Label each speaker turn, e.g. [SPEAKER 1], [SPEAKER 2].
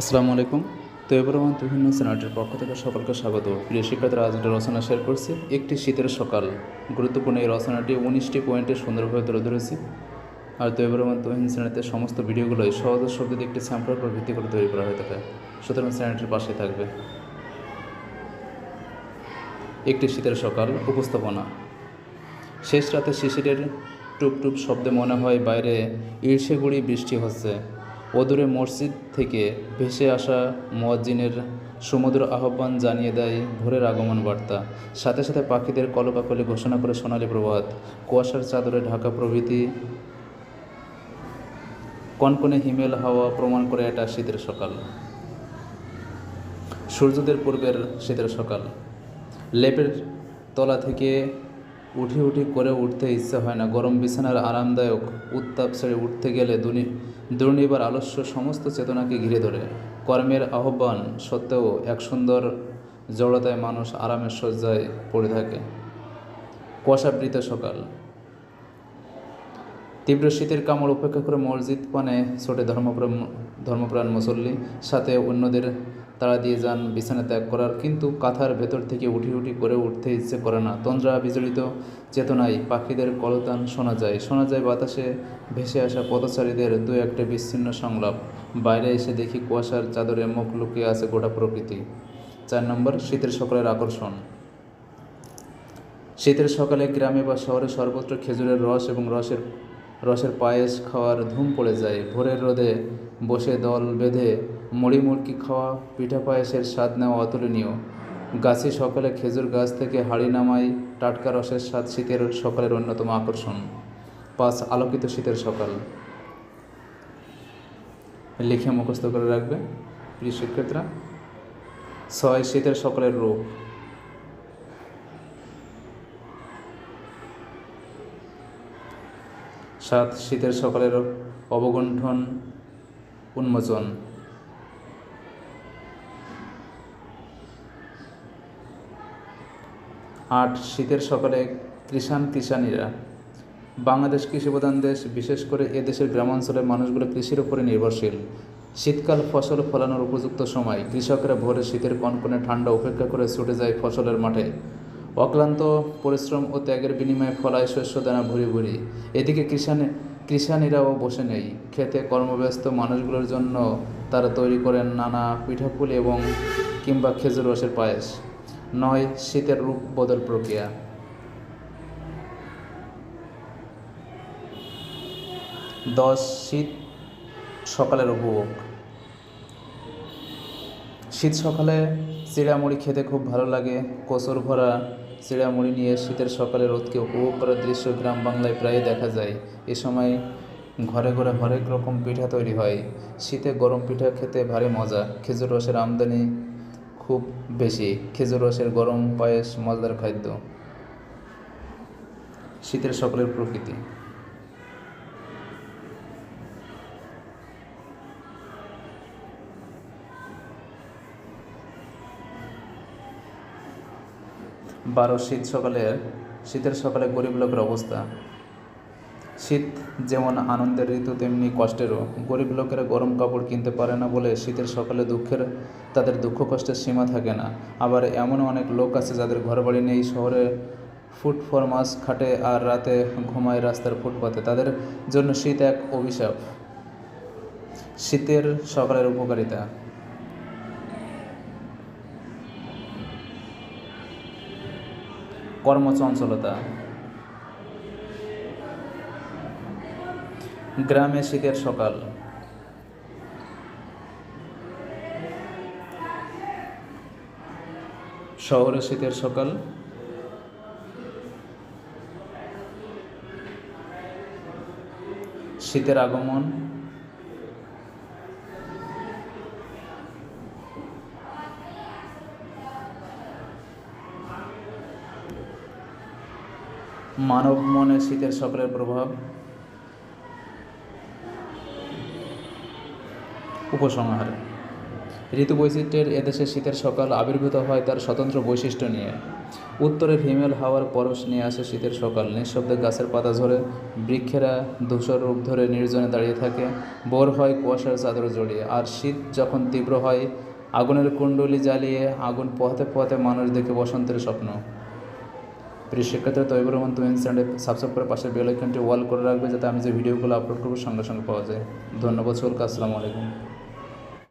[SPEAKER 1] আসসালামু আলাইকুম। তো এবার আমার বিভিন্ন চ্যানেলটির পক্ষ থেকে সকলকে স্বাগত। প্রিয় শিক্ষার্থীরা, আজ রচনা শেয়ার করছি একটি শীতের সকাল। গুরুত্বপূর্ণ এই রচনাটি উনিশটি পয়েন্টে সুন্দরভাবে তুলে ধরেছি। আর তো এবার আমার তহিন চ্যানেলতে সমস্ত ভিডিওগুলোই সহজ শব্দ একটি স্যাম্পলের উপর ভিত্তি করে তৈরি করা হয়ে থাকে। সুতরাং চ্যানেলটির পাশে থাকবে। একটি শীতের সকাল উপস্থাপনা। শেষ রাতে শিশিরের টুপ টুপ শব্দে মনে হয় বাইরে ঈর্ষেগুড়ি বৃষ্টি হচ্ছে। অদূরে মসজিদ থেকে ভেসে আসা মুয়াজ্জিনের সমুদ্র আহ্বান জানিয়ে দেয় ভোরের আগমন বার্তা। সাথে সাথে পাখিদের কলকাকলি ঘোষণা করে সোনালী প্রভাত। কুয়াশার চাদরে ঢাকা প্রভৃতি কনকনে হিমেল হাওয়া প্রমাণ করে এটা শীতের সকাল। সূর্যদের পূর্বের শীতের সকাল। লেপের তলা থেকে উঠি উঠি করে উঠতে ইচ্ছে হয় না। গরম বিছানার আরামদায়ক উত্তাপ ছেড়ে উঠতে গেলে দুনি দুর্নিবার আলস্য সমস্ত চেতনাকে ঘিরে ধরে। কর্মের আহ্বান সত্ত্বেও এক সুন্দর জড়তায় মানুষ আরামের শয্যায় পড়ে থাকে। কুয়াশাবৃত সকাল। তীব্র শীতের কামড় উপেক্ষা করে মসজিদ পানে ছোটে ধর্মপ্রাণ ধর্মপ্রাণ মুসল্লি, সাথে অন্যদের তাড়া দিয়ে যান বিছানা ত্যাগ করার। কিন্তু কাঁথার ভেতর থেকে উঠি উঠি করে উঠতে ইচ্ছে করে না। তন্দ্রা বিজড়িত চেতনায় পাখিদের কলতান শোনা যায়। শোনা যায় বাতাসে ভেসে আসা পথচারীদের দু একটা বিচ্ছিন্ন সংলাপ। বাইরে এসে দেখি কুয়াশার চাদরে মুখ লুকিয়ে আছে গোটা প্রকৃতি। চার নম্বর, শীতের সকালের আকর্ষণ। শীতের সকালে গ্রামে বা শহরে সর্বত্র খেজুরের রস এবং রসের রসের পায়েস খাওয়ার ধুম পড়ে যায়। ভোরের রোদে বসে দল বেঁধে মুড়ি মুড়কি খাওয়া পিঠা পায়েসের স্বাদ নেওয়া অতুলনীয়। গাছে সকালে খেজুর গাছ থেকে হাড়ি নামাই টাটকা রসের স্বাদ শীতের সকালের অন্যতম আকর্ষণ। পাঁচ, আলোকিত শীতের সকাল। লিখে মুখস্থ করে রাখবে, প্রিয় শিক্ষার্থীরা। ছয়, শীতের সকালের রূপ। সাত শীতের সকালের অবগুণ্ঠন উন্মোচন। আট শীতের সকালে কৃষাণ কৃষাণীরা। বাংলাদেশ কৃষিপ্রধান দেশ, বিশেষ করে এ দেশের গ্রামাঞ্চলের মানুষগুলো কৃষির উপরে নির্ভরশীল। শীতকাল ফসল ফলানোর উপযুক্ত সময়। কৃষকরা ভোরে শীতের কনকনে ঠান্ডা উপেক্ষা করে ছুটে যায় ফসলের মাঠে। অক্লান্ত পরিশ্রম ও ত্যাগের বিনিময়ে ফলায় শস্য দানা ভুরি ভুরি এদিকে কৃষানে কৃষানীরাও বসে নেই। খেতে কর্মব্যস্ত মানুষগুলোর জন্য তারা তৈরি করেন নানা পিঠাপুলি এবং কিংবা খেজুর রসের পায়েস। নয়, শীতের রূপ বদল প্রক্রিয়া। দশ, শীত সকালের উপভোগ। শীত সকালে চিড়ামুড়ি খেতে খুব ভালো লাগে। কচুর ভরা চিড়ামুড়ি নিয়ে শীতের সকালে রোদকে উপভোগ করার দৃশ্য গ্রাম বাংলায় প্রায় দেখা যায়। এ সময় ঘরে ঘরে হরেক রকম পিঠা তৈরি হয়। শীতে গরম পিঠা খেতে ভারী মজা। খেজুর রসের আমদানি খুব বেশি। খেজুর রসের গরম পায়েস মজাদার খাদ্য। শীতের সকালের প্রকৃতি। বারো শীত সকালে শীতের সকালে গরিব লোকের অবস্থা। শীত যেমন আনন্দের ঋতু, তেমনি কষ্টেরও। গরিব লোকেরা গরম কাপড় কিনতে পারে না বলে শীতের সকালে দুঃখের, তাদের দুঃখ কষ্টের সীমা থাকে না। আবার এমনও অনেক লোক আছে যাদের ঘরবাড়ি নেই, শহরে ফুট ফরমাস খাটে আর রাতে ঘুমায় রাস্তার ফুটপাতে। তাদের জন্য শীত এক অভিশাপ। শীতের সকালের উপকারিতা। কর্মচঞ্চলতা। গ্রামে শীতের সকাল। শহরে শীতের সকাল। শীতের আগমন। মানব মনে শীতের সকালের প্রভাব। উপসংহার ঋতু বৈচিত্র্যের এদেশে শীতের সকাল আবির্ভূত হয় তার স্বতন্ত্র বৈশিষ্ট্য নিয়ে। উত্তরের হিমেল হাওয়ার পরশ নিয়ে আসে শীতের সকাল। নিঃশব্দে গাছের পাতা ঝরে, বৃক্ষেরা ধূসর রূপ ধরে নির্জনে দাঁড়িয়ে থাকে। ভোর হয় কুয়াশার চাদর জড়িয়ে, আর শীত যখন তীব্র হয়, আগুনের কুণ্ডলি জ্বালিয়ে আগুন পোহাতে পোহাতে মানুষ দেখে বসন্তের স্বপ্ন। প্রিয় শিক্ষার্থীরা তৈবুর রহমান তুমি চ্যানেলে সাবস্ক্রাইব করে পাশের বেল আইকনটি ওয়াল করে রাখবে, যাতে আমি যে ভিডিওগুলো আপলোড করব সঙ্গে সঙ্গে পাওয়া যায়। ধন্যবাদ সকলকে, আসসালামু আলাইকুম।